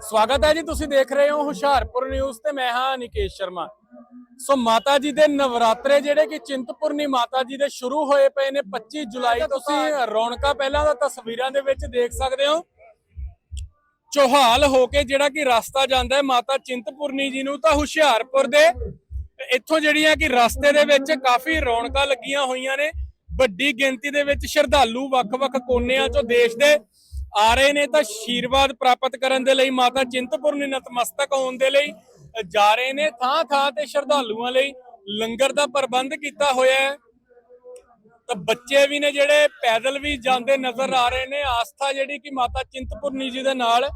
ਸਵਾਗਤ ਹੈ ਜੀ ਤੁਸੀਂ ਦੇਖ ਰਹੇ ਹੋ ਹੁਸ਼ਿਆਰਪੁਰ ਨਿਊਜ਼ ਤੇ ਮੈਂ ਹਾਂ ਨਿਕੇਸ਼ ਸ਼ਰਮਾ। ਸੋ ਮਾਤਾ ਜੀ ਦੇ ਨਵਰਾਤਰੇ ਜਿਹੜੇ ਕਿ ਚਿੰਤਪੁਰਨੀ ਮਾਤਾ ਜੀ ਦੇ ਸ਼ੁਰੂ ਹੋਏ ਪਏ ਨੇ 25 ਜੁਲਾਈ ਤੁਸੀਂ ਰੌਣਕਾਂ ਪਹਿਲਾਂ ਦਾ ਤਸਵੀਰਾਂ ਦੇ ਵਿੱਚ ਦੇਖ ਸਕਦੇ ਹੋ। ਚੋਹਾਲ ਹੋ ਕੇ ਜਿਹੜਾ ਕਿ ਰਸਤਾ ਜਾਂਦਾ ਹੈ ਮਾਤਾ ਚਿੰਤਪੁਰਨੀ ਜੀ ਨੂੰ ਤਾਂ ਹੁਸ਼ਿਆਰਪੁਰ ਦੇ ਇੱਥੋਂ ਜਿਹੜੀਆਂ ਕਿ ਰਸਤੇ ਦੇ ਵਿੱਚ ਕਾਫੀ ਰੌਣਕਾਂ ਲੱਗੀਆਂ ਹੋਈਆਂ ਨੇ। ਵੱਡੀ ਗਿਣਤੀ ਦੇ ਵਿੱਚ ਸ਼ਰਧਾਲੂ ਵੱਖ-ਵੱਖ ਕੋਨਿਆਂ ਚੋਂ ਦੇਸ਼ ਦੇ ਆ ਰਹੇ ਨੇ ਤਾਂ ਆਸ਼ੀਰਵਾਦ ਪ੍ਰਾਪਤ ਕਰਨ ਦੇ ਲਈ ਮਾਤਾ ਚਿੰਤਪੁਰਨੀ ਨਤਮਸਤਕ ਹੋਣ ਦੇ ਲਈ ਜਾ ਰਹੇ ਨੇ ਥਾਂ ਥਾਂ ਤੇ ਸ਼ਰਧਾਲੂਆਂ ਲਈ ਲੰਗਰ ਦਾ ਪ੍ਰਬੰਧ ਕੀਤਾ ਹੋਇਆ ਹੈ। ਤਾਂ ਬੱਚੇ ਵੀ ਨੇ ਜਿਹੜੇ ਪੈਦਲ ਵੀ ਜਾਂਦੇ ਨਜ਼ਰ ਆ ਰਹੇ ਨੇ। ਆਸਥਾ ਜਿਹੜੀ ਕਿ ਮਾਤਾ ਚਿੰਤਪੁਰਨੀ ਜੀ ਦੇ ਨਾਲ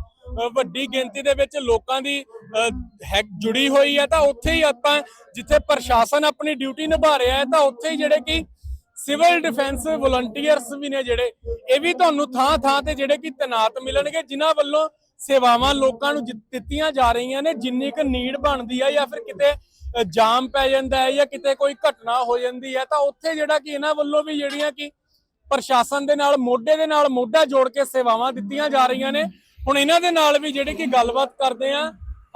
ਵੱਡੀ ਗਿਣਤੀ ਦੇ ਵਿੱਚ ਲੋਕਾਂ ਦੀ ਅ, ਹੈ ਜੁੜੀ ਹੋਈ ਹੈ। ਤਾਂ ਉੱਥੇ ਹੀ ਆਪਾਂ ਜਿੱਥੇ ਪ੍ਰਸ਼ਾਸਨ ਆਪਣੀ ਡਿਊਟੀ ਨਿਭਾ ਰਿਹਾ ਹੈ ਤਾਂ ਉੱਥੇ ਹੀ ਜਿਹੜੇ ਕਿ ਸਿਵਲ ਡਿਫੈਂਸ ਵਲੰਟੀਅਰਸ ਵੀ ਨੇ ਜਿਹੜੇ, ਇਹ ਵੀ ਤੁਹਾਨੂੰ ਥਾਂ ਥਾਂ ਤੇ ਜਿਹੜੇ ਕਿ ਤੈਨਾਤ ਮਿਲਣਗੇ, ਜਿਨ੍ਹਾਂ ਵੱਲੋਂ ਸੇਵਾਵਾਂ ਲੋਕਾਂ ਨੂੰ ਦਿੱਤੀਆਂ ਜਾ ਰਹੀਆਂ ਨੇ, ਜਿੰਨੀ ਕੁ ਨੀਡ ਬਣਦੀ ਹੈ ਜਾਂ ਫਿਰ ਕਿਤੇ ਜਾਮ ਪੈ ਜਾਂਦਾ ਹੈ ਜਾਂ ਕਿਤੇ ਕੋਈ ਘਟਨਾ ਹੋ ਜਾਂਦੀ ਹੈ, ਤਾਂ ਉੱਥੇ ਜਿਹੜਾ ਕਿ ਇਹਨਾਂ ਵੱਲੋਂ ਵੀ ਜਿਹੜੀਆਂ ਕਿ ਪ੍ਰਸ਼ਾਸਨ ਦੇ ਨਾਲ, ਮੋਢੇ ਦੇ ਨਾਲ ਮੋਢਾ ਜੋੜ ਕੇ ਸੇਵਾਵਾਂ ਦਿੱਤੀਆਂ ਜਾ ਰਹੀਆਂ ਨੇ। ਹੁਣ ਇਹਨਾਂ ਦੇ ਨਾਲ ਵੀ ਜਿਹੜੇ ਕਿ ਗੱਲਬਾਤ ਕਰਦੇ ਆ।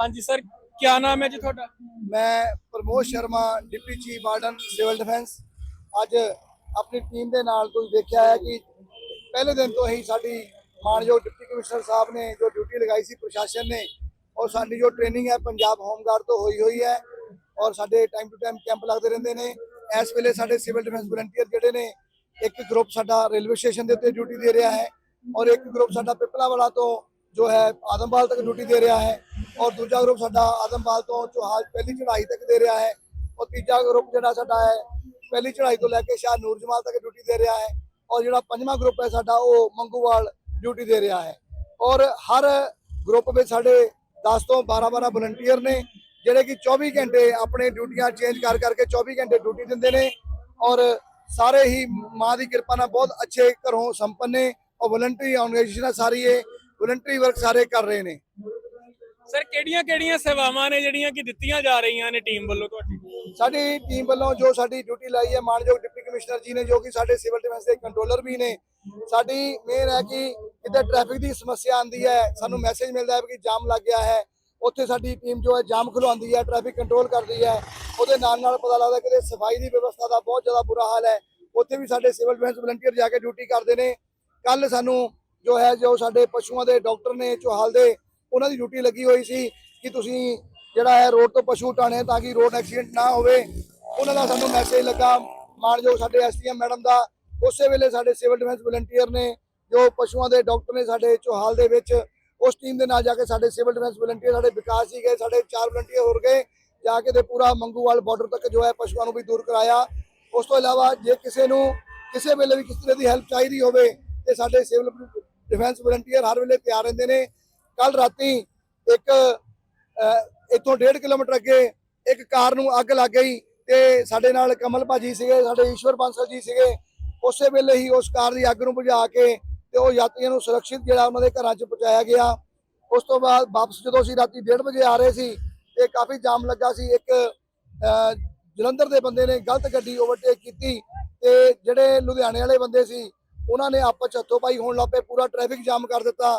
ਹਾਂਜੀ ਸਰ ਕੀ ਨਾਮ ਹੈ ਜੀ ਤੁਹਾਡਾ? ਮੈਂ Pramod Sharma, deputy chief warden civil defence. ਅੱਜ ਆਪਣੀ ਟੀਮ ਦੇ ਨਾਲ ਤੁਸੀਂ ਦੇਖਿਆ ਹੈ ਕਿ ਪਹਿਲੇ ਦਿਨ ਤੋਂ ਹੀ ਸਾਡੀ ਮਾਨਯੋਗ ਡਿਪਟੀ ਕਮਿਸ਼ਨਰ ਸਾਹਿਬ ਨੇ ਜੋ ਡਿਊਟੀ ਲਗਾਈ ਸੀ ਪ੍ਰਸ਼ਾਸਨ ਨੇ, ਔਰ ਸਾਡੀ ਜੋ ਟ੍ਰੇਨਿੰਗ ਹੈ ਪੰਜਾਬ ਹੋਮਗਾਰਡ ਤੋਂ ਹੋਈ ਹੋਈ ਹੈ, ਔਰ ਸਾਡੇ ਟਾਈਮ ਟੂ ਟਾਈਮ ਕੈਂਪ ਲੱਗਦੇ ਰਹਿੰਦੇ ਨੇ। ਇਸ ਵੇਲੇ ਸਾਡੇ ਸਿਵਲ ਡਿਫੈਂਸ ਵਲੰਟੀਅਰ ਜਿਹੜੇ ਨੇ, ਇੱਕ ਗਰੁੱਪ ਸਾਡਾ ਰੇਲਵੇ ਸਟੇਸ਼ਨ ਦੇ ਉੱਤੇ ਡਿਊਟੀ ਦੇ ਰਿਹਾ ਹੈ, ਔਰ ਇੱਕ ਗਰੁੱਪ ਸਾਡਾ ਪਿਪਲਾਵਾਲਾ ਤੋਂ ਜੋ ਹੈ ਆਦਮਵਾਲ ਤੱਕ ਡਿਊਟੀ ਦੇ ਰਿਹਾ ਹੈ, ਔਰ ਦੂਜਾ ਗਰੁੱਪ ਸਾਡਾ ਆਦਮਵਾਲ ਤੋਂ ਚੋਹਾਲ ਪਹਿਲੀ ਚੜ੍ਹਾਈ ਤੱਕ ਦੇ ਰਿਹਾ ਹੈ ਔਰ ਤੀਜਾ ਗਰੁੱਪ ਜਿਹੜਾ ਸਾਡਾ ਹੈ, ਪਹਿਲੀ ਚੜ੍ਹਾਈ ਤੋਂ ਲੈ ਕੇ ਸ਼ਾਹ ਨੂਰ ਜਮਾਲ ਤੱਕ ਡਿਊਟੀ ਦੇ ਰਿਹਾ ਹੈ ਔਰ ਜਿਹੜਾ ਪੰਜਵਾਂ ਗਰੁੱਪ ਹੈ ਸਾਡਾ ਉਹ ਮੰਗੂਵਾਲ ਡਿਊਟੀ ਦੇ ਰਿਹਾ ਹੈ। ਔਰ ਹਰ ਗਰੁੱਪ ਵਿੱਚ ਸਾਡੇ 10 ਤੋਂ 12 12 ਵਲੰਟੀਅਰ ਨੇ, ਜਿਹੜੇ ਕਿ 24 ਘੰਟੇ ਆਪਣੇ ਡਿਊਟੀਆਂ ਚੇਂਜ ਕਰ ਕਰਕੇ 24 ਘੰਟੇ ਡਿਊਟੀ ਦਿੰਦੇ ਨੇ ਔਰ ਸਾਰੇ ਹੀ ਮਾਂ ਦੀ ਕਿਰਪਾ ਨਾਲ ਬਹੁਤ ਅੱਛੇ ਘਰੋਂ ਸੰਪੰਨ ਨੇ ਔਰ ਵਲੰਟਰੀ ਆਰਗੇਨਾਈਜੇਸ਼ਨ ਸਾਰੀ ਇਹ ਵਲੰਟਰੀ ਵਰਕ ਸਾਰੇ ਕਰ ਰਹੇ ਨੇ। ਸਰ ਕਿਹੜੀਆਂ ਕਿਹੜੀਆਂ ਸੇਵਾਵਾਂ ਨੇ ਜਿਹੜੀਆਂ ਕਿ ਦਿੱਤੀਆਂ ਜਾ ਰਹੀਆਂ ਨੇ ਟੀਮ ਵੱਲੋਂ ਤੁਹਾਡੀ? ਸਾਡੀ ਟੀਮ ਵੱਲੋਂ ਜੋ ਸਾਡੀ ਡਿਊਟੀ ਲਾਈ ਹੈ, ਮਾਨਯੋਗ ਡਿਪਟੀ ਕਮਿਸ਼ਨਰ ਜੀ ਨੇ, ਜੋ ਕਿ ਸਾਡੇ ਸਿਵਲ ਡਿਫੈਂਸ ਦੇ ਕੰਟਰੋਲਰ ਵੀ ਨੇ, ਸਾਡੀ ਮੇਨ ਹੈ ਕਿ ਕਿਤੇ ਟ੍ਰੈਫਿਕ ਦੀ ਸਮੱਸਿਆ ਆਂਦੀ ਹੈ, ਸਾਨੂੰ ਮੈਸੇਜ ਮਿਲਦਾ ਹੈ ਕਿ ਜਾਮ ਲੱਗ ਗਿਆ ਹੈ, ਉੱਥੇ ਸਾਡੀ ਟੀਮ ਜੋ ਹੈ ਜਾਮ ਖੁਲਵਾਉਂਦੀ ਹੈ ਟ੍ਰੈਫਿਕ ਕੰਟਰੋਲ ਕਰਦੀ ਹੈ, ਉਹਦੇ ਨਾਲ ਨਾਲ ਪਤਾ ਲੱਗਦਾ ਕਿ ਸਫ਼ਾਈ ਦੀ ਵਿਵਸਥਾ ਦਾ ਬਹੁਤ ਜ਼ਿਆਦਾ ਬੁਰਾ ਹਾਲ ਹੈ, ਉੱਥੇ ਵੀ ਸਾਡੇ ਸਿਵਲ ਡਿਫੈਂਸ ਵਲੰਟੀਅਰ ਜਾ ਕੇ ਡਿਊਟੀ ਕਰਦੇ ਨੇ ਕੱਲ ਸਾਨੂੰ ਜੋ ਹੈ ਜੋ ਸਾਡੇ ਪਸ਼ੂਆਂ ਦੇ ਡਾਕਟਰ ਨੇ, ਚੋਹਾਲ ਦੇ, ਉਹਨਾਂ ਦੀ ਡਿਊਟੀ ਲੱਗੀ ਹੋਈ ਸੀ ਕਿ ਤੁਸੀਂ ਜਿਹੜਾ ਹੈ ਰੋਡ ਤੋਂ ਪਸ਼ੂ ਹਟਾਣੇ ਤਾਂ ਕਿ ਰੋਡ ਐਕਸੀਡੈਂਟ ਨਾ ਹੋਵੇ। ਉਹਨਾਂ ਦਾ ਸਾਨੂੰ ਮੈਸੇਜ ਲੱਗਾ। ਮਾਨਯੋਗ ਸਾਡੇ ਐਸਟੀਐਮ ਮੈਡਮ ਦਾ। ਉਸੇ ਵੇਲੇ ਸਾਡੇ ਸਿਵਲ ਡਿਫੈਂਸ ਵਲੰਟੀਅਰ ਨੇ, ਜੋ ਪਸ਼ੂਆਂ ਦੇ ਡਾਕਟਰ ਨੇ ਸਾਡੇ ਚੋਹਾਲ ਦੇ ਵਿੱਚ, ਉਸ ਟੀਮ ਦੇ ਨਾਲ ਜਾ ਕੇ ਸਾਡੇ ਸਿਵਲ ਡਿਫੈਂਸ ਵਲੰਟੀਅਰ, ਸਾਡੇ ਵਿਕਾਸ ਜੀ ਗਏ, ਸਾਡੇ ਚਾਰ ਵਲੰਟੀਅਰ ਹੋਰ ਗਏ, ਜਾ ਕੇ ਤੇ ਪੂਰਾ ਮੰਗੂਵਾਲ ਬਾਰਡਰ ਤੱਕ ਜੋ ਹੈ ਪਸ਼ੂਆਂ ਨੂੰ ਵੀ ਦੂਰ ਕਰਾਇਆ। ਉਸ ਤੋਂ ਇਲਾਵਾ ਜੇ ਕਿਸੇ ਨੂੰ ਕਿਸੇ ਵੇਲੇ ਵੀ ਕਿਸੇ ਤਰ੍ਹਾਂ ਦੀ ਹੈਲਪ ਚਾਹੀਦੀ ਹੋਵੇ, ਤੇ ਸਾਡੇ ਸਿਵਲ ਡਿਫੈਂਸ ਵਲੰਟੀਅਰ ਹਰ ਵੇਲੇ ਤਿਆਰ ਰਹਿੰਦੇ ਨੇ। ਕੱਲ ਰਾਤੀ ਇੱਕ ਇੱਥੋਂ 1.5 ਕਿਲੋਮੀਟਰ ਅੱਗੇ ਇੱਕ ਕਾਰ ਨੂੰ ਅੱਗ ਲੱਗ ਗਈ ਤੇ ਸਾਡੇ ਨਾਲ ਕਮਲ ਭਾਜੀ ਸੀਗੇ, ਸਾਡੇ ਈਸ਼ਵਰ ਬਾਂਸਲ ਜੀ ਸੀਗੇ। ਉਸੇ ਵੇਲੇ ਹੀ ਉਸ ਕਾਰ ਦੀ ਅੱਗ ਨੂੰ ਬੁਝਾ ਕੇ ਤੇ ਉਹ ਯਾਤਰੀਆਂ ਨੂੰ ਸੁਰੱਖਿਅਤ ਜਿਹੜਾ ਉਹਨਾਂ ਦੇ ਘਰਾਂ 'ਚ ਪਹੁੰਚਾਇਆ ਗਿਆ। ਉਸ ਤੋਂ ਬਾਅਦ ਵਾਪਸ ਜਦੋਂ ਅਸੀਂ ਰਾਤੀ 1:30 ਵਜੇ ਆ ਰਹੇ ਸੀ ਤੇ ਕਾਫੀ ਜਾਮ ਲੱਗਾ ਸੀ, ਇੱਕ ਜਲੰਧਰ ਦੇ ਬੰਦੇ ਨੇ ਗਲਤ ਗੱਡੀ ਓਵਰਟੇਕ ਕੀਤੀ ਤੇ ਜਿਹੜੇ ਲੁਧਿਆਣੇ ਵਾਲੇ ਬੰਦੇ ਸੀ, ਉਹਨਾਂ ਨੇ ਆਪਸ 'ਚ ਹੱਥੋਂ ਪਾਈ ਹੋਣ ਲੱਪੇ ਪੂਰਾ ਟ੍ਰੈਫਿਕ ਜਾਮ ਕਰ ਦਿੱਤਾ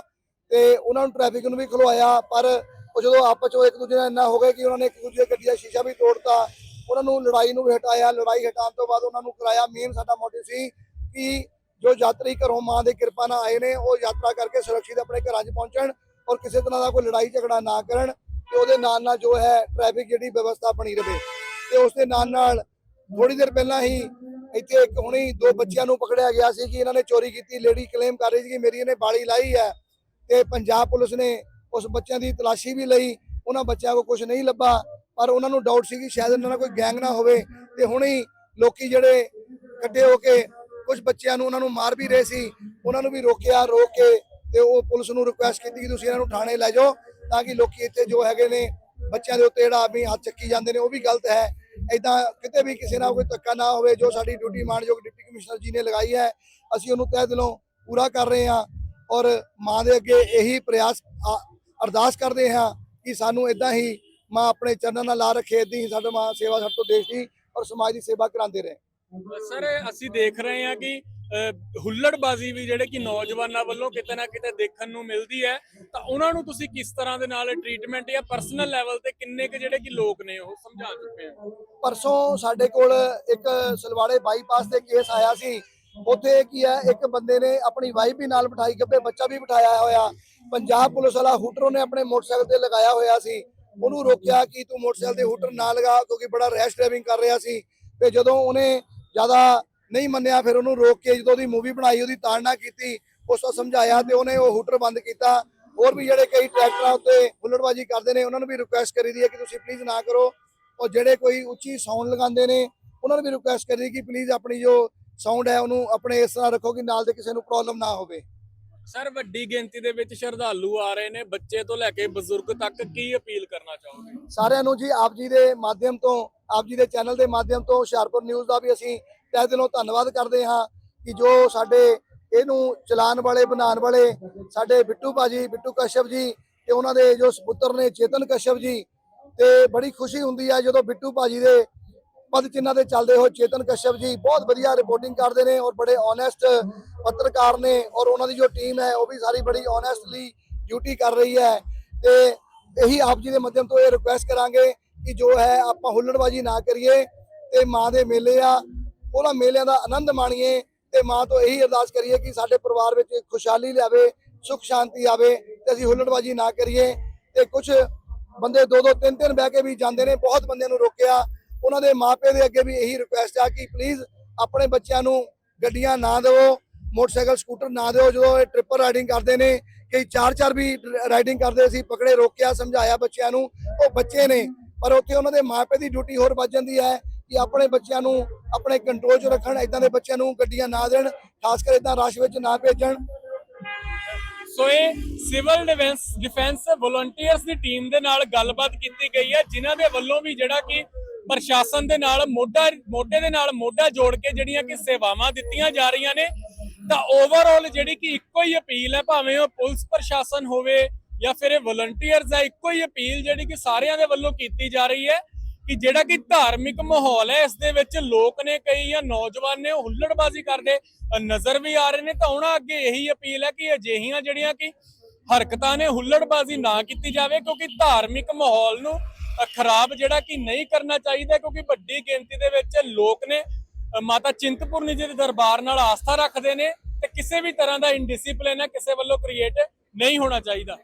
ਤੇ ਉਹਨਾਂ ਨੂੰ ਟ੍ਰੈਫਿਕ ਨੂੰ ਵੀ ਖਲਵਾਇਆ ਪਰ ਉਹ ਜਦੋਂ ਆਪਸ 'ਚ ਇੱਕ ਦੂਜੇ ਨਾਲ ਇੰਨਾ ਹੋ ਗਏ ਕਿ ਉਹਨਾਂ ਨੇ ਇੱਕ ਦੂਜੇ ਗੱਡੀ ਦਾ ਸ਼ੀਸ਼ਾ ਵੀ ਤੋੜਤਾ, ਉਹਨਾਂ ਨੂੰ ਲੜਾਈ ਨੂੰ ਹਟਾਇਆ, ਲੜਾਈ ਹਟਾਉਣ ਤੋਂ ਬਾਅਦ ਉਹਨਾਂ ਨੂੰ ਕਰਾਇਆ ਮੇਨ ਸਾਡਾ ਮੋਟਿਵ ਸੀ ਕਿ ਜੋ ਯਾਤਰੀ ਘਰੋਂ ਮਾਂ ਦੀ ਕਿਰਪਾ ਨਾਲ ਆਏ ਨੇ, ਉਹ ਯਾਤਰਾ ਕਰਕੇ ਸੁਰੱਖਿਤ ਆਪਣੇ ਘਰਾਂ 'ਚ ਪਹੁੰਚਣ ਔਰ ਕਿਸੇ ਤਰ੍ਹਾਂ ਦਾ ਕੋਈ ਲੜਾਈ ਝਗੜਾ ਨਾ ਕਰਨ ਤੇ ਉਹਦੇ ਨਾਲ ਨਾਲ ਜੋ ਹੈ ਟ੍ਰੈਫਿਕ ਜਿਹੜੀ ਵਿਵਸਥਾ ਬਣੀ ਰਵੇ। ਤੇ ਉਸ ਦੇ ਨਾਲ ਨਾਲ ਥੋੜੀ ਦੇਰ ਪਹਿਲਾਂ ਹੀ ਇੱਥੇ ਇੱਕ ਹੁਣੀ ਦੋ ਬੱਚਿਆਂ ਨੂੰ ਪਕੜਿਆ ਗਿਆ ਸੀ ਕਿ ਇਹਨਾਂ ਨੇ ਚੋਰੀ ਕੀਤੀ, ਲੇਡੀ ਕਲੇਮ ਕਰ ਰਹੀ ਸੀ ਕਿ ਮੇਰੀ ਇਹਨੇ ਬਾਲੀ ਲਾਈ ਹੈ ਤੇ ਪੰਜਾਬ ਪੁਲਿਸ ਨੇ ਉਸ ਬੱਚਿਆਂ ਦੀ ਤਲਾਸ਼ੀ ਵੀ ਲਈ, ਉਹਨਾਂ ਬੱਚਿਆਂ ਕੋਲ ਕੁਝ ਨਹੀਂ ਲੱਭਾ, ਪਰ ਉਹਨਾਂ ਨੂੰ ਡਾਊਟ ਸੀ ਕਿ ਸ਼ਾਇਦ ਇਹਨਾਂ ਨਾਲ ਕੋਈ ਗੈਂਗ ਨਾ ਹੋਵੇ ਤੇ ਹੁਣੇ ਹੀ ਲੋਕੀ ਜਿਹੜੇ ਇਕੱਠੇ ਹੋ ਕੇ ਕੁਝ ਬੱਚਿਆਂ ਨੂੰ ਉਹਨਾਂ ਨੂੰ ਮਾਰ ਵੀ ਰਹੇ ਸੀ, ਉਹਨਾਂ ਨੂੰ ਵੀ ਰੋਕਿਆ, ਰੋਕ ਕੇ ਤੇ ਉਹ ਪੁਲਿਸ ਨੂੰ ਰਿਕੁਐਸਟ ਕੀਤੀ ਕਿ ਤੁਸੀਂ ਇਹਨਾਂ ਨੂੰ ਥਾਣੇ ਲੈ ਜਾਓ ਤਾਂ ਕਿ ਲੋਕੀ ਇੱਥੇ ਜੋ ਹੈਗੇ ਨੇ ਬੱਚਿਆਂ ਦੇ ਉੱਤੇ ਜਿਹੜਾ ਵੀ ਹੱਥ ਚੱਕੀ ਜਾਂਦੇ ਨੇ ਉਹ ਵੀ ਗਲਤ ਹੈ। ਇਦਾਂ ਕਿਤੇ ਵੀ ਕਿਸੇ ਨਾਲ ਕੋਈ ਧੱਕਾ ਨਾ ਹੋਵੇ, ਜੋ ਸਾਡੀ ਡਿਊਟੀ ਮਾਨਯੋਗ ਡਿਪਟੀ ਕਮਿਸ਼ਨਰ ਜੀ ਨੇ ਲਗਾਈ ਹੈ, ਅਸੀਂ ਉਹਨੂੰ ਤਹਿ ਦਿਲੋਂ ਪੂਰਾ ਕਰ ਰਹੇ ਹਾਂ ਔਰ ਮਾਂ ਦੇ ਅੱਗੇ ਇਹੀ ਪ੍ਰਯਾਸ ਆ- ਅਰਦਾਸ ਕਰਦੇ ਹਾਂ ਕਿ ਸਾਨੂੰ ਇਦਾਂ ਹੀ ਮਾਂ ਆਪਣੇ ਚਰਨਾਂ ਨਾਲ ਲਾ ਰੱਖੇ ਏਦਾਂ ਹੀ ਸਾਡਾ ਮਾਂ ਸੇਵਾ ਸਾਡੇ ਤੋਂ ਦੇਸ਼ ਦੀ ਔਰ ਸਮਾਜ ਦੀ ਸੇਵਾ ਕਰਾਉਂਦੇ ਰਹੇ। ਸਰ ਅਸੀਂ ਦੇਖ ਰਹੇ ਹਾਂ ਕਿ ਹੁੱਲੜਬਾਜ਼ੀ ਵੀ ਜਿਹੜੇ ਕਿ ਨੌਜਵਾਨਾਂ ਵੱਲੋਂ ਕਿਤੇ ਨਾ ਕਿਤੇ ਦੇਖਣ ਨੂੰ ਮਿਲਦੀ ਹੈ। ਤਾਂ ਉਹਨਾਂ ਨੂੰ ਤੁਸੀਂ ਕਿਸ ਤਰ੍ਹਾਂ ਦੇ ਨਾਲ ਟ੍ਰੀਟਮੈਂਟ ਜਾਂ ਪਰਸਨਲ ਲੈਵਲ ਤੇ ਕਿੰਨੇ ਕੁ ਜਿਹੜੇ ਕਿ ਲੋਕ ਨੇ ਉਹ ਸਮਝਾ ਚੁੱਕੇ ਆ? ਪਰਸੋਂ ਸਾਡੇ ਕੋਲ ਇੱਕ ਸਲਵਾੜੇ ਬਾਈਪਾਸ ਤੇ ਕੇਸ ਆਇਆ ਸੀ। ਉੱਥੇ ਕੀ ਹੈ, ਇੱਕ ਬੰਦੇ ਨੇ ਆਪਣੀ ਵਾਈਫ ਵੀ ਨਾਲ ਬਿਠਾਈ, ਗੱਬੇ ਬੱਚਾ ਵੀ ਬਿਠਾਇਆ ਹੋਇਆ। ਪੰਜਾਬ ਪੁਲਿਸ ਵਾਲਾ ਹੂਟਰ ਉਹਨੇ ਆਪਣੇ ਮੋਟਰਸਾਈਕਲ ਤੇ ਲਗਾਇਆ ਹੋਇਆ ਸੀ। ਉਹਨੂੰ ਰੋਕਿਆ ਕਿ ਤੂੰ ਮੋਟਰਸਾਈਕਲ ਤੇ ਹੂਟਰ ਨਾ ਲਗਾ, ਕਿਉਂਕਿ ਬੜਾ ਰੈਸ਼ ਡਰਾਈਵਿੰਗ ਕਰ ਰਿਹਾ ਸੀ। ਤੇ ਜਦੋਂ ਉਹਨੇ ਜ਼ਿਆਦਾ ਨਹੀਂ ਮੰਨਿਆ, ਫਿਰ ਉਹਨੂੰ ਰੋਕ ਕੇ ਜਦੋਂ ਉਹਦੀ ਮੂਵੀ ਬਣਾਈ, ਉਹਦੀ ਤਾੜਨਾ ਕੀਤੀ, ਉਸ ਤੋਂ ਸਮਝਾਇਆ ਤੇ ਉਹਨੇ ਉਹ ਹੂਟਰ ਬੰਦ ਕੀਤਾ। ਹੋਰ ਵੀ ਜਿਹੜੇ ਕਈ ਟਰੈਕਟਰਾਂ ਉੱਤੇ ਹੁੱਲੜਬਾਜ਼ੀ ਕਰਦੇ ਨੇ, ਉਹਨਾਂ ਨੂੰ ਵੀ ਰਿਕੁਐਸਟ ਕਰੀ ਦੀ ਹੈ ਕਿ ਤੁਸੀਂ ਪਲੀਜ਼ ਨਾ ਕਰੋ। ਔਰ ਜਿਹੜੇ ਕੋਈ ਉੱਚੀ ਸਾਊਂਡ ਲਗਾਉਂਦੇ ਨੇ, ਉਹਨਾਂ ਨੂੰ ਵੀ ਰਿਕੁਐਸਟ ਕਰੀ ਕਿ ਪਲੀਜ਼ ਆਪਣੀ ਜੋ ਸਾਊਂਡ ਹੈ ਉਹਨੂੰ ਆਪਣੇ ਇਸ ਤਰ੍ਹਾਂ ਰੱਖੋ ਕਿ ਨਾਲ ਦੇ ਕਿਸੇ ਨੂੰ ਪ੍ਰੋਬਲਮ ਨਾ ਹੋਵੇ। ਸਰ ਵੱਡੀ ਗਿਣਤੀ ਦੇ ਵਿੱਚ ਸ਼ਰਧਾਲੂ ਆ ਰਹੇ ਨੇ। ਬੱਚੇ ਤੋਂ ਲੈ ਕੇ ਬਜ਼ੁਰਗ ਤੱਕ ਕੀ ਅਪੀਲ ਕਰਨਾ ਚਾਹੋਗੇ? ਸਾਰਿਆਂ ਨੂੰ ਜੀ ਆਪ ਜੀ ਦੇ ਮਾਧਿਅਮ ਤੋਂ ਆਪ ਜੀ ਦੇ ਚੈਨਲ ਦੇ ਮਾਧਿਅਮ ਤੋਂ ਹੁਸ਼ਿਆਰਪੁਰ ਨਿਊਜ਼ ਦਾ ਵੀ ਅਸੀਂ ਤਹਿ ਦਿਲੋਂ ਧੰਨਵਾਦ ਕਰਦੇ ਹਾਂ ਕਿ ਜੋ ਸਾਡੇ ਇਹਨੂੰ ਚਲਾਉਣ ਵਾਲੇ ਬਣਾਉਣ ਵਾਲੇ ਸਾਡੇ ਬਿੱਟੂ ਭਾਜੀ ਬਿੱਟੂ ਕਸ਼ਪ ਜੀ ਤੇ ਉਹਨਾਂ ਦੇ ਜੋ ਸੁਪੁੱਤਰ ਨੇ ਚੇਤਨ ਕਸ਼ਪ ਜੀ ਤੇ ਬੜੀ ਖੁਸ਼ੀ ਹੁੰਦੀ ਹੈ ਜਦੋਂ ਬਿੱਟੂ ਭਾਜੀ ਦੇ ਪਦ ਚਿੰਨ੍ਹਾਂ ਦੇ ਚੱਲਦੇ ਹੋਏ ਚੇਤਨ ਕਸ਼ਪ ਜੀ ਬਹੁਤ ਵਧੀਆ ਰਿਪੋਰਟਿੰਗ ਕਰਦੇ ਨੇ ਔਰ ਬੜੇ ਓਨੈਸਟ ਪੱਤਰਕਾਰ ਨੇ ਔਰ ਉਹਨਾਂ ਦੀ ਜੋ ਟੀਮ ਹੈ ਉਹ ਵੀ ਸਾਰੀ ਬੜੀ ਓਨੈਸਟਲੀ ਡਿਊਟੀ ਕਰ ਰਹੀ ਹੈ। ਤੇ ਇਹੀ ਆਪ ਜੀ ਦੇ ਮਾਧਿਅਮ ਤੋਂ ਇਹ ਰਿਕੁਐਸਟ ਕਰਾਂਗੇ ਕਿ ਜੋ ਹੈ ਆਪਾਂ ਹੁੱਲੜਬਾਜੀ ਨਾ ਕਰੀਏ ਤੇ ਮਾਂ ਦੇ ਮੇਲੇ ਆ, ਉਹਨਾਂ ਮੇਲਿਆਂ ਦਾ ਆਨੰਦ ਮਾਣੀਏ ਤੇ ਮਾਂ ਤੋਂ ਇਹੀ ਅਰਦਾਸ ਕਰੀਏ ਕਿ ਸਾਡੇ ਪਰਿਵਾਰ ਵਿੱਚ ਖੁਸ਼ਹਾਲੀ ਲਿਆਵੇ, ਸੁਖ ਸ਼ਾਂਤੀ ਆਵੇ ਤੇ ਅਸੀਂ ਹੁੱਲੜਬਾਜੀ ਨਾ ਕਰੀਏ। ਤੇ ਕੁਝ ਬੰਦੇ ਦੋ ਦੋ ਤਿੰਨ ਤਿੰਨ ਬਹਿ ਕੇ ਵੀ ਜਾਂਦੇ ਨੇ, ਬਹੁਤ ਬੰਦਿਆਂ ਨੂੰ ਰੋਕਿਆ। ਉਹਨਾਂ ਦੇ ਮਾਪੇ ਦੇ ਅੱਗੇ ਵੀ ਇਹੀ ਰਿਕੁਐਸਟ ਆ ਕਿ ਪਲੀਜ਼ ਆਪਣੇ ਬੱਚਿਆਂ ਨੂੰ ਗੱਡੀਆਂ ਨਾ ਦਿਓ, ਮੋਟਰਸਾਈਕਲ, ਸਕੂਟਰ ਨਾ ਦਿਓ। ਜਦੋਂ ਇਹ ਟ੍ਰਿਪਲ ਰਾਈਡਿੰਗ ਕਰਦੇ ਨੇ, ਕਈ ਚਾਰ ਚਾਰ ਵੀ ਰਾਈਡਿੰਗ ਕਰਦੇ ਸੀ, ਪਕੜੇ, ਰੋਕਿਆ, ਸਮਝਾਇਆ ਬੱਚਿਆਂ ਨੂੰ। ਉਹ ਬੱਚੇ ਨੇ, ਪਰ ਉੱਥੇ ਉਹਨਾਂ ਦੇ ਮਾਪੇ ਦੀ ਡਿਊਟੀ ਹੋਰ ਵੱਜ ਜਾਂਦੀ ਹੈ ਕਿ ਆਪਣੇ ਬੱਚਿਆਂ ਨੂੰ ਆਪਣੇ ਕੰਟਰੋਲ 'ਚ ਰੱਖਣ ਇਦਾਂ ਦੇ ਬੱਚਿਆਂ ਨੂੰ ਗੱਡੀਆਂ ਨਾ ਦੇਣ, ਖਾਸ ਕਰ ਇਦਾਂ ਰਸ਼ ਵਿੱਚ ਨਾ ਭੇਜਣ। ਸੋ ਇਹ ਸਿਵਲ ਡਿਫੈਂਸ ਡਿਫੈਂਸ ਵੋਲੰਟੀਅਰਸ ਦੀ ਟੀਮ ਦੇ ਨਾਲ ਗੱਲਬਾਤ ਕੀਤੀ ਗਈ ਹੈ, ਜਿਨ੍ਹਾਂ ਦੇ ਵੱਲੋਂ ਵੀ ਜਿਹੜਾ ਕਿ ਪ੍ਰਸ਼ਾਸਨ ਦੇ ਨਾਲ ਮੋਢਾ, ਮੋਢੇ ਦੇ ਨਾਲ ਮੋਢਾ ਜੋੜ ਕੇ ਜਿਹੜੀਆਂ ਕਿ ਸੇਵਾਵਾਂ ਦਿੱਤੀਆਂ ਜਾ ਰਹੀਆਂ ਨੇ, ਤਾਂ ਓਵਰਆਲ ਜਿਹੜੀ ਕਿ ਇੱਕੋ ਹੀ ਅਪੀਲ ਹੈ, ਭਾਵੇਂ ਉਹ ਪੁਲਿਸ ਪ੍ਰਸ਼ਾਸਨ ਹੋਵੇ ਜਾਂ ਫਿਰ ਇਹ ਵੋਲੰਟੀਅਰਸ ਹੈ, ਇੱਕੋ ਹੀ ਅਪੀਲ ਜਿਹੜੀ ਕਿ ਸਾਰਿਆਂ ਦੇ ਵੱਲੋਂ ਕੀਤੀ ਜਾ ਰਹੀ ਹੈ। ਕਿ ਜਿਹੜਾ ਕਿ ਧਾਰਮਿਕ ਮਾਹੌਲ ਹੈ, ਇਸ ਦੇ ਵਿੱਚ ਲੋਕ ਨੇ ਕਈ ਜਾਂ ਨੌਜਵਾਨ ਨੇ ਉਹ ਹੁੱਲੜਬਾਜ਼ੀ ਕਰਦੇ ਨਜ਼ਰ ਵੀ ਆ ਰਹੇ ਨੇ। ਤਾਂ ਉਹਨਾਂ ਅੱਗੇ ਇਹੀ ਅਪੀਲ ਹੈ ਕਿ ਅਜਿਹੀਆਂ ਜਿਹੜੀਆਂ ਕਿ ਹਰਕਤਾਂ ਨੇ, ਹੁੱਲੜਬਾਜ਼ੀ ਨਾ ਕੀਤੀ ਜਾਵੇ, ਕਿਉਂਕਿ ਧਾਰਮਿਕ ਮਾਹੌਲ ਨੂੰ ਖਰਾਬ ਜਿਹੜਾ ਕਿ ਨਹੀਂ ਕਰਨਾ ਚਾਹੀਦਾ, ਕਿਉਂਕਿ ਵੱਡੀ ਗਿਣਤੀ ਦੇ ਵਿੱਚ ਲੋਕ ਨੇ ਮਾਤਾ ਚਿੰਤਪੁਰਨੀ ਜੀ ਦੇ ਦਰਬਾਰ ਨਾਲ ਆਸਥਾ ਰੱਖਦੇ ਨੇ ਤੇ ਕਿਸੇ ਵੀ ਤਰ੍ਹਾਂ ਦਾ ਇਨਡਿਸਪਲਿਨ ਹੈ, ਕਿਸੇ ਵੱਲੋਂ ਕ੍ਰੀਏਟ ਨਹੀਂ ਹੋਣਾ ਚਾਹੀਦਾ।